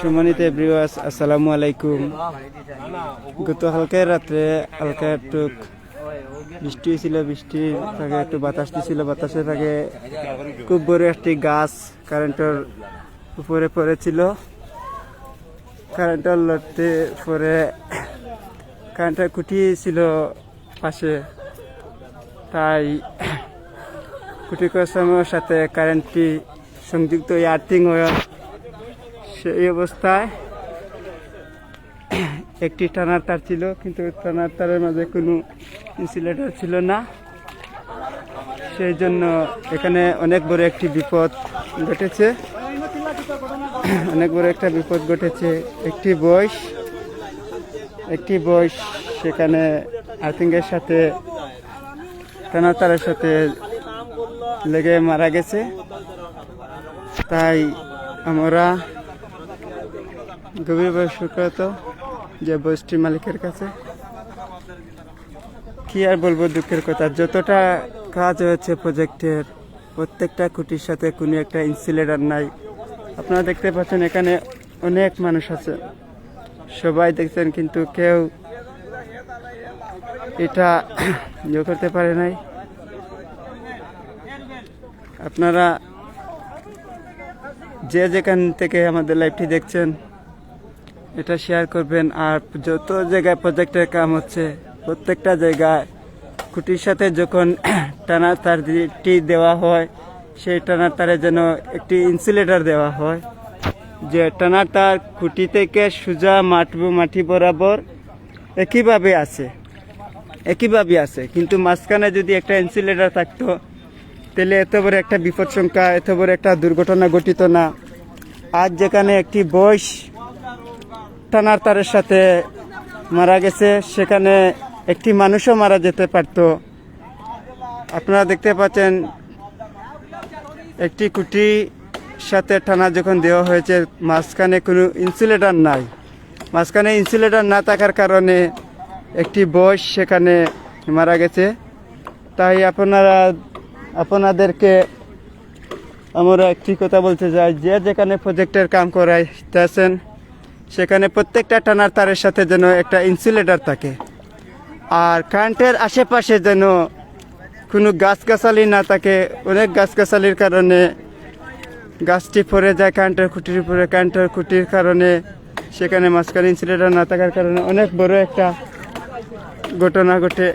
সম্মানিত এভরিওয়াস আসসালামু আলাইকুম। গত হালকা রাত্রে হালকা একটু বৃষ্টি হয়েছিল বৃষ্টির থাকে একটু বাতাস দিছিল, বাতাসের থাকে খুব বড় একটি গাছ কারেন্টের উপরে পড়েছিল। কারেন্টের লড়তে পরে কারেন্টের খুঁটি ছিল পাশে। তাই খুঁটি কসানোর সাথে কারেন্টটি সংযুক্ত আর্থিং হয়ে সেই অবস্থায় একটি টানার তার ছিল, কিন্তু টানার তারের মাঝে কোনো ইনসুলেটর ছিল না। সেই জন্য এখানে অনেক বড় একটি বিপদ ঘটেছে। অনেক বড় একটা বিপদ ঘটেছে। একটি বয়স একটি বয়স সেখানে আর্থিংয়ের সাথে, টানার তারের সাথে লেগে মারা গেছে। তাই আমরা গভীরভাবে সুখ্যাত যে বসটির মালিকের কাছে। কি আর বলব দুঃখের কথা, যতটা কাজ হয়েছে প্রজেক্টের, প্রত্যেকটা খুঁটির সাথে কোনো একটা ইনসুলেটার নাই। আপনারা দেখতে পাচ্ছেন এখানে অনেক মানুষ আছে। সবাই দেখছেন কিন্তু কেউ এটা ইয়ে করতে পারে নাই। আপনারা যে যেখান থেকে আমাদের লাইভটি দেখছেন এটা শেয়ার করবেন। আর যত জায়গায় প্রজেক্টের কাম হচ্ছে, প্রত্যেকটা জায়গায় খুঁটির সাথে যখন টানা তারটি দেওয়া হয়, সেই টানার তারে যেন একটি ইনসুলেটর দেওয়া হয়। যে টানার তার খুঁটি থেকে সোজা মাটি মাটি বরাবর একইভাবে আছে। একইভাবে আছে। কিন্তু মাঝখানে যদি একটা ইনসুলেটর থাকতো, তাহলে এত বড় একটা বিপদ সংখ্যা, এত বড় একটা দুর্ঘটনা ঘটিত না। আজ যেখানে একটি বয়স টানার তারের সাথে মারা গেছে। সেখানে একটি মানুষও মারা যেতে পারত। আপনারা দেখতে পাচ্ছেন, একটি কুটি সাথে টানা যখন দেওয়া হয়েছে, মাঝখানে কোনো ইনসুলেটর নাই। মাঝখানে ইনসুলেটর না থাকার কারণে একটি বয়স সেখানে মারা গেছে। তাই আপনারা, আপনাদেরকে আমরা একটি কথা বলতে চাই, যে যেখানে প্রজেক্টের কাম করাইতেছেন সেখানে প্রত্যেকটা টানার তারের সাথে যেন একটা ইনসুলেটর থাকে। আর কারেন্টের আশেপাশে যেন কোনো গাছগাছালি না থাকে, অনেক গাছগাছালির কারণে গাছটি পড়ে যায় কারেন্টের খুঁটির উপরে কারেন্টের খুঁটির কারণে সেখানে মাঝখানে ইনসুলেটর না থাকার কারণে অনেক বড় একটা ঘটনা ঘটে।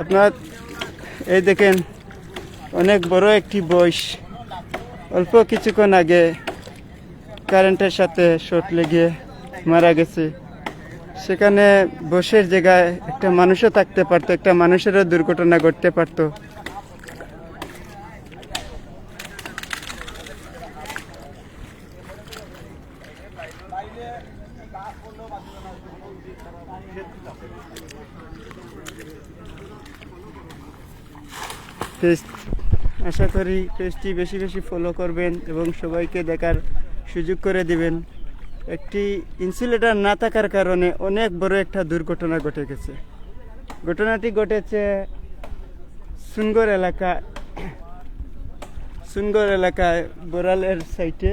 আপনার এই দেখেন, অনেক বড় একটি বয়স। অল্প কিছুক্ষণ আগে কারেন্টের সাথে শর্ট লেগে মারা গেছে। সেখানে বসের জায়গায় একটা মানুষও থাকতে পারতো, একটা মানুষেরও দুর্ঘটনা ঘটতে পারতো। আশা করি পেজটি বেশি বেশি ফলো করবেন এবং সবাইকে দেখার সুযোগ করে দিবেন। একটি ইনসুলেটর না থাকার কারণে অনেক বড় একটা দুর্ঘটনা ঘটে গেছে। ঘটনাটি ঘটেছে সুনগর এলাকা, সুনগর এলাকায় বোরালের সাইটে।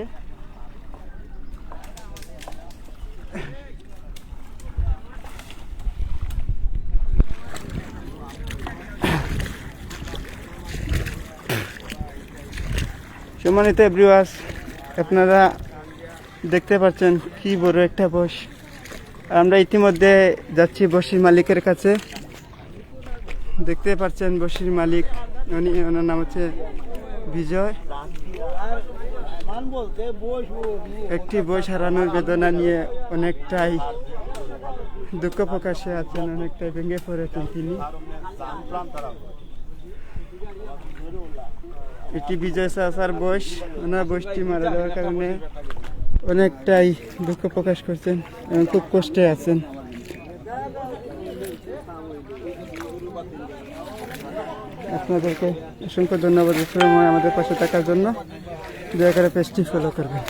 সম্মানিত এভরিওয়াস আপনারা দেখতে পাচ্ছেন কি বড় একটা বস। আমরা ইতিমধ্যে যাচ্ছি বসির মালিকের কাছে। দেখতে পাচ্ছেন বসির মালিক, উনি, ওনার নাম হচ্ছে বিজয়। একটি বয়স হারানোর বেদনা নিয়ে অনেকটাই দুঃখ প্রকাশে আছেন, অনেকটাই ভেঙে পড়েছেন তিনি। এটি বিজয় সাহার বয়স ওনার বয়সটি মারা যাওয়ার কারণে অনেকটাই দুঃখ প্রকাশ করছেন এবং খুব কষ্টে আছেন। আপনাদেরকে অসংখ্য ধন্যবাদ। সময় আমাদের পাশে থাকার জন্য দয়া করে পেস্টি ফলো করবেন।